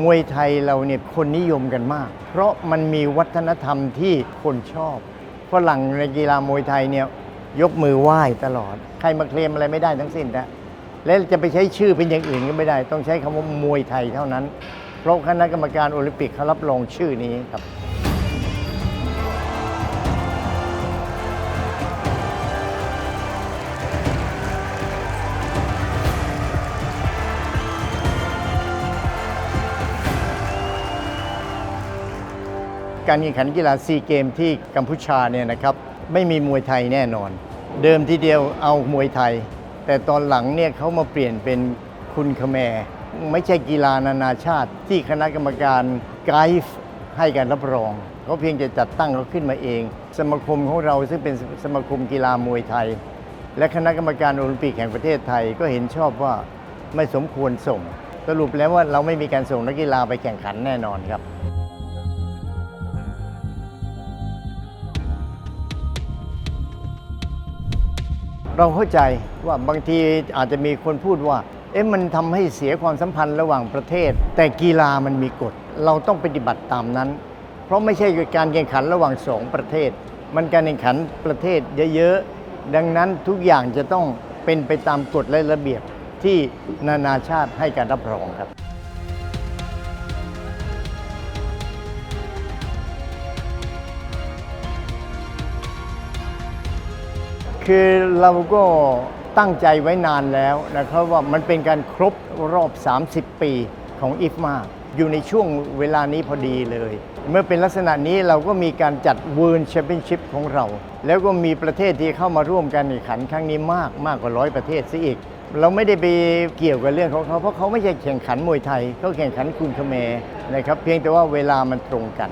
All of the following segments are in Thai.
มวยไทยเราเนี่ยคนนิยมกันมาก เพราะมันมีวัฒนธรรมที่คนชอบฝรั่งในกีฬามวยไทยเนี่ยยกมือไหว้ตลอด ใครมาเคลมอะไรไม่ได้ทั้งสิ้นนะและจะไปใช้ชื่อเป็นอย่างอื่นก็ไม่ได้ ต้องใช้คำว่ามวยไทยเท่านั้น เพราะคณะกรรมการโอลิมปิกเขารับรองชื่อนี้ครับ การแข่งขันกีฬาซีเกมที่กัมพูชาเนี่ยนะครับไม่มีมวยไทยแน่นอน เดิมทีเดียวเอามวยไทย แต่ตอนหลังเนี่ยเขามาเปลี่ยนเป็นคุณคแมร์ไม่ใช่กีฬานานาชาติ ที่คณะกรรมการไกด์ให้การรับรองเขาเพียงจะจัดตั้งเขาขึ้นมาเอง สมาคมของเราซึ่งเป็นสมาคมกีฬามวยไทย และคณะกรรมการโอลิมปิกแห่งประเทศไทยก็เห็นชอบว่าไม่สมควรส่ง สรุปแล้วว่าเราไม่มีการส่งนักกีฬาไปแข่งขันแน่นอนครับ เราเข้าใจว่าบางทีอาจจะมีคนพูดว่า เอ๊ะมันทำให้เสียความสัมพันธ์ระหว่างประเทศ แต่กีฬามันมีกฎ เราต้องปฏิบัติตามนั้น เพราะไม่ใช่การแข่งขันระหว่างสองประเทศ มันการแข่งขันประเทศเยอะๆ ดังนั้นทุกอย่างจะต้องเป็นไปตามกฎและระเบียบที่นานาชาติให้การรับรองครับ คือเราก็ตั้งใจไว้นานแล้วนะครับว่ามันเป็นการครบรอบ 30 ปีของอิฟมา อยู่ในช่วงเวลานี้พอดีเลย เมื่อเป็นลักษณะนี้เราก็มีการจัด World Championship ของเรา แล้วก็มีประเทศที่เข้ามาร่วมกันแข่งขันครั้งนี้มากมากกว่าร้อยประเทศซะอีก เราไม่ได้ไปเกี่ยวกับเรื่องของเขา เพราะเขาไม่ใช่แข่งขันมวยไทยเขาแข่งขันคุณคแมรนะครับเพียงแต่ว่าเวลามันตรงกัน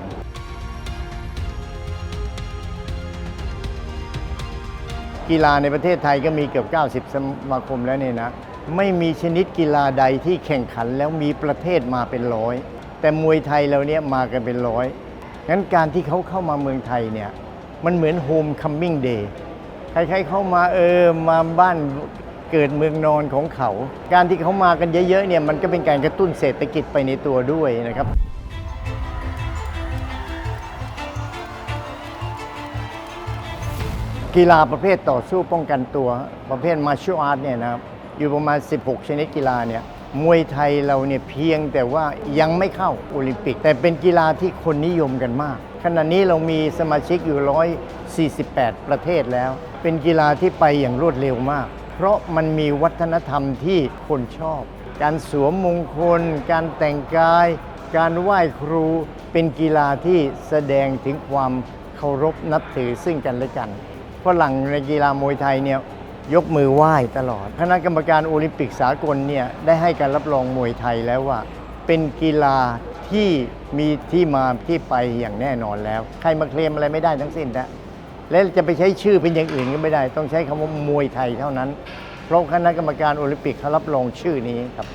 กีฬาในประเทศไทยก็มีเกือบ 90 สมาคมแล้วเนี่ยนะ ไม่มีชนิดกีฬาใดที่แข่งขันแล้วมีประเทศมาเป็นร้อย แต่มวยไทยเราเนี่ยมากันเป็นร้อยงั้นการที่เขาเข้ามาเมืองไทยเนี่ยมันเหมือนโฮมคัมมิ่งเดย์ใครๆเข้ามาเออมาบ้านเกิดเมืองนอนของเขา การที่เขามากันเยอะๆเนี่ยมันก็เป็นการกระตุ้นเศรษฐกิจไปในตัวด้วยนะครับ กีฬาประเภทต่อสู้ป้องกันตัวประเภทมาช a l อาร์ตเนี่ยนะครับอยู่ประมาณ 16 ชนิดกีฬาเนี่ยมวยไทยเราเนี่ยเพียงแต่ว่ายังไม่เข้าโอลิมปิก แต่เป็นกีฬาที่คนนิยมกันมาก ขณะนี้เรามีสมาชิกอยู่ 148 ประเทศแล้ว เป็นกีฬาที่ไปอย่างรวดเร็วมาก เพราะมันมีวัฒนธรรมที่คนชอบ การสวมมงคล การแต่งกาย การไหว้ครู เป็นกีฬาที่แสดงถึงความเคารพนับถือซึ่งกันและกัน ฝรั่งในกีฬามวยไทยเนี่ยยกมือไหว้ตลอด คณะกรรมการโอลิมปิกสากลเนี่ยได้ให้การรับรองมวยไทยแล้วว่า เป็นกีฬาที่มีที่มาที่ไปอย่างแน่นอนแล้ว ใครมาเคลมอะไรไม่ได้ทั้งสิ้นนะและจะไปใช้ชื่อเป็นอย่างอื่นก็ไม่ได้ ต้องใช้คำว่ามวยไทยเท่านั้น เพราะคณะกรรมการโอลิมปิกเขารับรองชื่อนี้ครับ